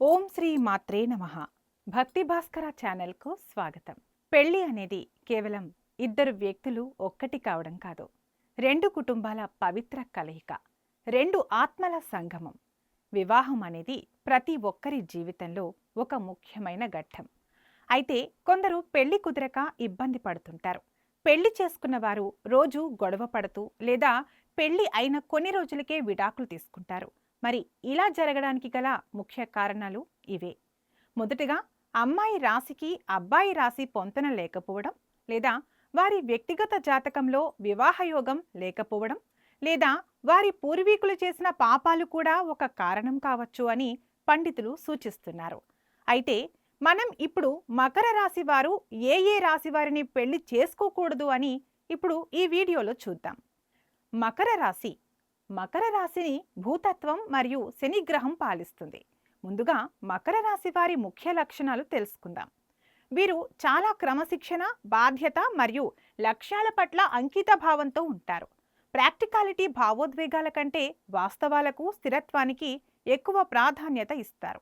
ఓం శ్రీ మాత్రే నమ. భక్తి భాస్కర ఛానల్కు స్వాగతం. పెళ్ళి అనేది కేవలం ఇద్దరు వ్యక్తులు ఒక్కటి కావడం కాదు రెండు కుటుంబాల పవిత్ర కలయిక రెండు ఆత్మల సంగమం. వివాహం అనేది ప్రతి ఒక్కరి జీవితంలో ఒక ముఖ్యమైన ఘట్టం. అయితే కొందరు పెళ్ళి కుదరక ఇబ్బంది పడుతుంటారు. పెళ్ళి చేసుకున్న వారు రోజు గొడవ పడుతూ లేదా పెళ్ళి అయిన కొన్ని రోజులకే విడాకులు తీసుకుంటారు. మరి ఇలా జరగడానికి గల ముఖ్య కారణాలు ఇవే. మొదటగా అమ్మాయి రాశికి అబ్బాయి రాశి పొంతన లేకపోవడం లేదా వారి వ్యక్తిగత జాతకంలో వివాహయోగం లేకపోవడం లేదా వారి పూర్వీకులు చేసిన పాపాలు కూడా ఒక కారణం కావచ్చు అని పండితులు సూచిస్తున్నారు. అయితే మనం ఇప్పుడు మకర రాశి వారు ఏ ఏ రాశి వారిని పెళ్ళి చేసుకోకూడదు అని ఇప్పుడు ఈ వీడియోలో చూద్దాం. మకర రాశి మకర రాశిని భూతత్వం మరియు శనిగ్రహం పాలిస్తుంది. ముందుగా మకర రాశి వారి ముఖ్య లక్షణాలు తెలుసుకుందాం. వీరు చాలా క్రమశిక్షణ బాధ్యత మరియు లక్ష్యాల పట్ల అంకిత భావంతో ఉంటారు. ప్రాక్టికాలిటీ భావోద్వేగాల కంటే వాస్తవాలకు స్థిరత్వానికి ఎక్కువ ప్రాధాన్యత ఇస్తారు.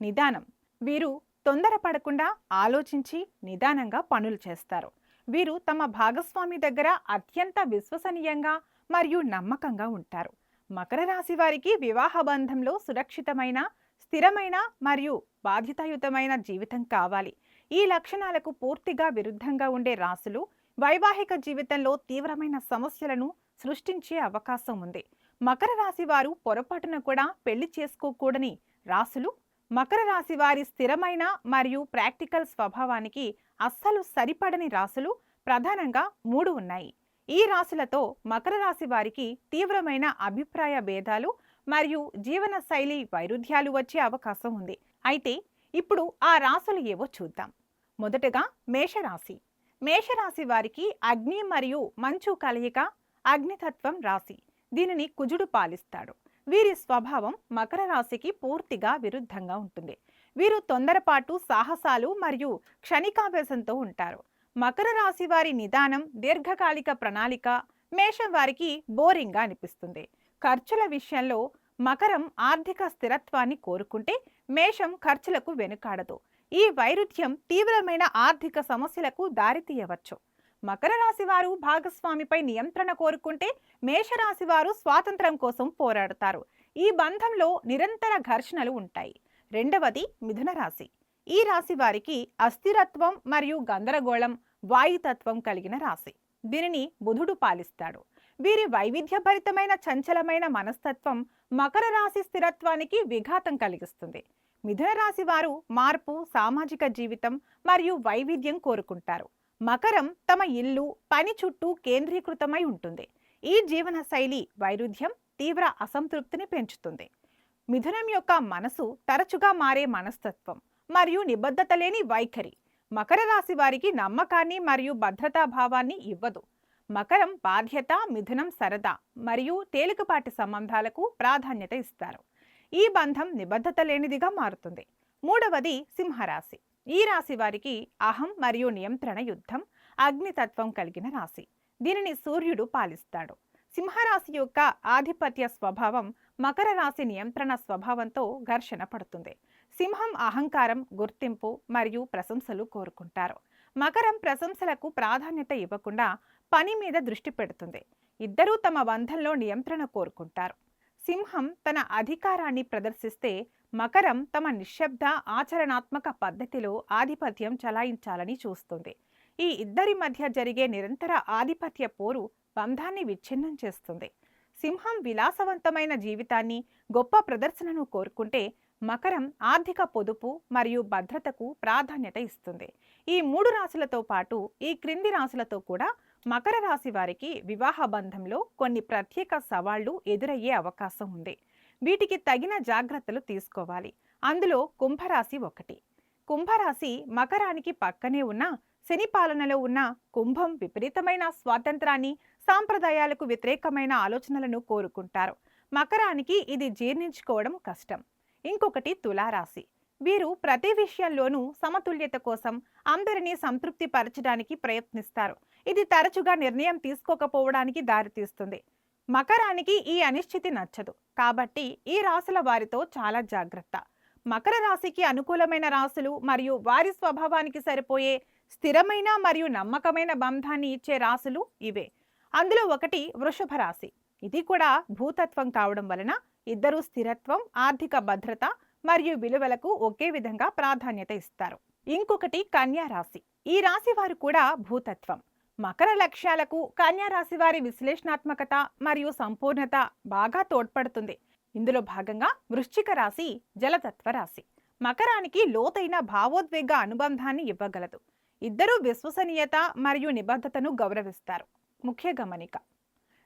నిదానం. వీరు తొందరపడకుండా ఆలోచించి నిదానంగా పనులు చేస్తారు. వీరు తమ భాగస్వామి దగ్గర అత్యంత విశ్వసనీయంగా మరియు నమ్మకంగా ఉంటారు. మకర రాశి వారికి వివాహ బంధంలో సురక్షితమైన స్థిరమైన మరియు బాధ్యతాయుతమైన జీవితం కావాలి. ఈ లక్షణాలకు పూర్తిగా విరుద్ధంగా ఉండే రాశులు వైవాహిక జీవితంలో తీవ్రమైన సమస్యలను సృష్టించే అవకాశం ఉంది. మకర రాశి వారు పొరపాటున కూడా పెళ్ళి చేసుకోకూడని రాశులు మకర రాశి వారి స్థిరమైన మరియు ప్రాక్టికల్ స్వభావానికి అస్సలు సరిపడని రాశులు ప్రధానంగా మూడు ఉన్నాయి. ఈ రాశులతో మకర రాశి వారికి తీవ్రమైన అభిప్రాయ భేదాలు మరియు జీవన శైలి వైరుధ్యాలు వచ్చే అవకాశం ఉంది. అయితే ఇప్పుడు ఆ రాశులు ఏవో చూద్దాం. మొదటగా మేషరాశి. మేషరాశి వారికి అగ్ని మరియు మంచు కలయిక అగ్నితత్వం రాశి. దీనిని కుజుడు పాలిస్తాడు. వీరి స్వభావం మకర రాశికి పూర్తిగా విరుద్ధంగా ఉంటుంది. వీరు తొందరపాటు సాహసాలు మరియు క్షణికావేశంతో ఉంటారు. మకర రాశి వారి నిదానం దీర్ఘకాలిక ప్రణాళిక మేషం వారికి బోరింగ్గా అనిపిస్తుంది. ఖర్చుల విషయంలో మకరం ఆర్థిక స్థిరత్వాన్ని కోరుకుంటే మేషం ఖర్చులకు వెనుకాడదు. ఈ వైరుధ్యం తీవ్రమైన ఆర్థిక సమస్యలకు దారితీయవచ్చు. మకర రాశి వారు భాగస్వామిపై నియంత్రణ కోరుకుంటే మేషరాశి వారు స్వాతంత్రం కోసం పోరాడతారు. ఈ బంధంలో నిరంతర ఘర్షణలు ఉంటాయి. రెండవది మిథున రాశి. ఈ రాశి వారికి అస్థిరత్వం మరియు గందరగోళం వాయుతత్వం కలిగిన రాశి. దీనిని బుధుడు పాలిస్తాడు. వీరి వైవిధ్యభరితమైన చంచలమైన మనస్తత్వం మకర రాశి స్థిరత్వానికి విఘాతం కలిగిస్తుంది. మిథున రాశి వారు మార్పు సామాజిక జీవితం మరియు వైవిధ్యం కోరుకుంటారు. మకరం తమ ఇల్లు పని చుట్టూ కేంద్రీకృతమై ఉంటుంది. ఈ జీవన శైలి వైరుధ్యం తీవ్ర అసంతృప్తిని పెంచుతుంది. మిథునం యొక్క మనసు తరచుగా మారే మనస్తత్వం మరియు నిబద్ధత లేని వైఖరి. మకర రాశి వారికి నమ్మకాన్ని మరియు భద్రతా భావాన్ని ఇవ్వదు. మకరం బాధ్యత మిథునం సరదా మరియు తేలికపాటి సంబంధాలకు ప్రాధాన్యత ఇస్తారు. ఈ బంధం నిబద్ధత లేనిదిగా మారుతుంది. మూడవది సింహరాశి. ఈ రాశి వారికి అహం మరియు నియంత్రణ యుద్ధం అగ్నితత్వం కలిగిన రాశి. దీనిని సూర్యుడు పాలిస్తాడు. సింహరాశి యొక్క ఆధిపత్య స్వభావం మకర రాశి నియంత్రణ స్వభావంతో ఘర్షణ పడుతుంది. సింహం అహంకారం గుర్తింపు మరియు ప్రశంసలు కోరుకుంటారు. మకరం ప్రశంసలకు ప్రాధాన్యత ఇవ్వకుండా పని మీద దృష్టి పెడుతుంది. ఇద్దరూ తమ బంధంలో నియంత్రణ కోరుకుంటారు. సింహం తన అధికారాన్ని ప్రదర్శిస్తే మకరం తమ నిశ్శబ్ద ఆచరణాత్మక పద్ధతిలో ఆధిపత్యం చలాయించాలని చూస్తుంది. ఈ ఇద్దరి మధ్య జరిగే నిరంతర ఆధిపత్య పోరు బంధాన్ని విచ్ఛిన్నం చేస్తుంది. సింహం విలాసవంతమైన జీవితాన్ని గొప్ప ప్రదర్శనను కోరుకుంటే మకరం ఆర్థిక పొదుపు మరియు భద్రతకు ప్రాధాన్యత ఇస్తుంది. ఈ మూడు రాశులతో పాటు ఈ క్రింది రాశులతో కూడా మకర రాశి వారికి వివాహ బంధంలో కొన్ని ప్రత్యేక సవాళ్ళు ఎదురయ్యే అవకాశం ఉంది. వీటికి తగిన జాగ్రత్తలు తీసుకోవాలి. అందులో కుంభరాశి ఒకటి. కుంభరాశి మకరానికి పక్కనే ఉన్న శని పాలనలో ఉన్న కుంభం విపరీతమైన స్వాతంత్రాన్ని సాంప్రదాయాలకు వ్యతిరేకమైన ఆలోచనలను కోరుకుంటారు. మకరానికి ఇది జీర్ణించుకోవడం కష్టం. ఇంకొకటి తులారాశి. వీరు ప్రతి విషయంలోనూ సమతుల్యత కోసం అందరినీ సంతృప్తి పరచడానికి ప్రయత్నిస్తారు. ఇది తరచుగా నిర్ణయం తీసుకోకపోవడానికి దారితీస్తుంది. మకరానికి ఈ అనిశ్చితి నచ్చదు. కాబట్టి ఈ రాశుల వారితో చాలా జాగ్రత్త. మకర రాశికి అనుకూలమైన రాశులు మరియు వారి స్వభావానికి సరిపోయే స్థిరమైన మరియు నమ్మకమైన బంధాన్ని ఇచ్చే రాశులు ఇవే. అందులో ఒకటి వృషభ రాశి. ఇది కూడా భూతత్వం కావడం వలన ఇద్దరు స్థిరత్వం ఆర్థిక భద్రత మరియు విలువలకు ఒకే విధంగా ప్రాధాన్యత ఇస్తారు. ఇంకొకటి కన్యా రాశి. ఈ రాశి వారు కూడా భూతత్వం. మకర లక్ష్యాలకు కన్యా రాశి వారి విశ్లేషణాత్మకత మరియు సంపూర్ణత బాగా తోడ్పడుతుంది. ఇందులో భాగంగా వృశ్చిక రాశి జలతత్వ రాశి. మకరానికి లోతైన భావోద్వేగ అనుబంధాన్ని ఇవ్వగలదు. ఇద్దరూ విశ్వసనీయత మరియు నిబద్ధతను గౌరవిస్తారు. ముఖ్య గమనిక.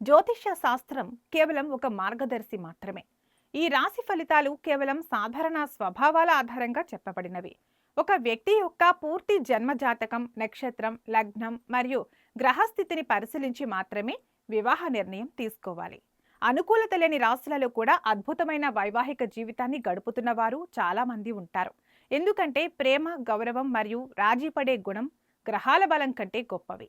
జ్యోతిష్య శాస్త్రం కేవలం ఒక మార్గదర్శి మాత్రమే. ఈ రాశి ఫలితాలు కేవలం సాధారణ స్వభావాల ఆధారంగా చెప్పబడినవి. ఒక వ్యక్తి యొక్క పూర్తి జన్మజాతకం నక్షత్రం లగ్నం మరియు గ్రహస్థితిని పరిశీలించి మాత్రమే వివాహ నిర్ణయం తీసుకోవాలి. అనుకూలత లేని రాశులలో కూడా అద్భుతమైన వైవాహిక జీవితాన్ని గడుపుతున్న వారు చాలా మంది ఉంటారు. ఎందుకంటే ప్రేమ గౌరవం మరియు రాజీపడే గుణం గ్రహాల బలం కంటే గొప్పవి.